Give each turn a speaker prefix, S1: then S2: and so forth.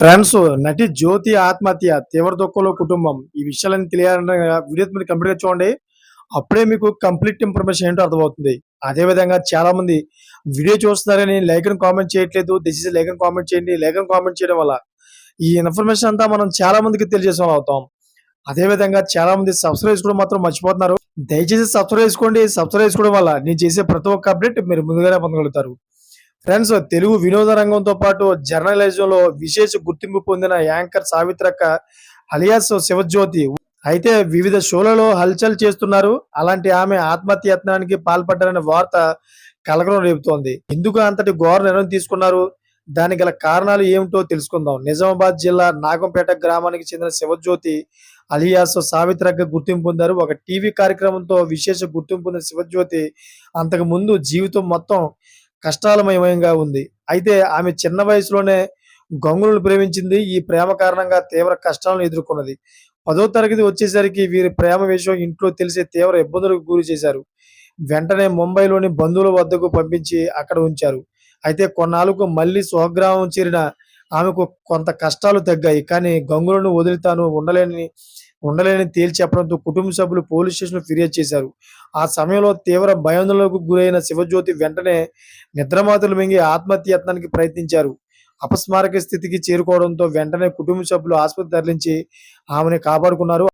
S1: Friends నటి జ్యోతి ఆత్మహత్య తీవ్ర దుఃఖంలో కుటుంబం. ఈ విషయాలన్నీ తెలియాలంటే వీడియో మీరు కంప్లీట్గా చూడండి. అప్పుడే మీకు కంప్లీట్ ఇన్ఫర్మేషన్ ఏంటో అర్థమవుతుంది. అదే విధంగా చాలా మంది వీడియో చూస్తున్నారని లైక్ కామెంట్ చేయట్లేదు. దిస్ ఇస్ లైక్ కామెంట్ చేయండి. లైక్ కామెంట్ చేయడం వల్ల ఈ ఇన్ఫర్మేషన్ అంతా మనం చాలా మందికి తెలియజేసే అవుతాం. అదే విధంగా చాలా మంది సబ్స్క్రైబ్ చేసుకోవడం మాత్రం మర్చిపోతున్నారు. దయచేసి సబ్స్క్రైబ్ చేసుకోండి. సబ్స్క్రైబ్ చేసుకోవడం వల్ల నేను చేసే ప్రతి ఒక్క అప్డేట్ మీరు ముందుగానే పొందగలుగుతారు. ఫ్రెండ్స్ తెలుగు వినోద రంగంతో పాటు జర్నలిజం లో విశేష గుర్తింపు పొందిన యాంకర్ సావిత్రక్క అలియాస్ శివజ్యోతి. అయితే వివిధ షోలలో హల్చల్ చేస్తున్నారు. అలాంటి ఆమె ఆత్మహత్య యత్నానికి పాల్పడ్డారనే వార్త కలకలం రేపుతోంది. ఎందుకు అంతటి ఘోర నిర్ణయం తీసుకున్నారు? దానికి గల కారణాలు ఏమిటో తెలుసుకుందాం. నిజామాబాద్ జిల్లా నాగంపేట గ్రామానికి చెందిన శివజ్యోతి అలియాస్ సావిత్రక్క గుర్తింపు పొందారు. ఒక టీవీ కార్యక్రమంతో విశేష గుర్తింపు పొందిన శివజ్యోతి అంతకు ముందు జీవితం మొత్తం కష్టాలమయంగా ఉంది. అయితే ఆమె చిన్న వయసులోనే గంగులను ప్రేమించింది. ఈ ప్రేమ కారణంగా తీవ్ర కష్టాలను ఎదుర్కొన్నది. పదో తరగతి వచ్చేసరికి వీరి ప్రేమ విషయం ఇంట్లో తెలిసే తీవ్ర ఇబ్బందులకు గురి చేశారు. వెంటనే ముంబైలోని బంధువుల వద్దకు పంపించి అక్కడ ఉంచారు. అయితే కొన్నాళ్ళకు మళ్ళీ స్వగ్రామం చేరిన ఆమెకు కొంత కష్టాలు తగ్గాయి. కానీ గంగులను వదిలి తాను ఉండలేని ఉండలేని తేల్చి చెప్పడంతో కుటుంబ సభ్యులు పోలీస్ స్టేషన్ ఫిర్యాదు చేశారు. ఆ సమయంలో తీవ్ర భయాందోళనకు గురైన శివజ్యోతి వెంటనే నిద్రమాతలు మింగి ఆత్మహత్య యత్నానికి ప్రయత్నించారు. అపస్మారక స్థితికి చేరుకోవడంతో వెంటనే కుటుంబ సభ్యులు ఆసుపత్రి తరలించి ఆమెను కాపాడుకున్నారు.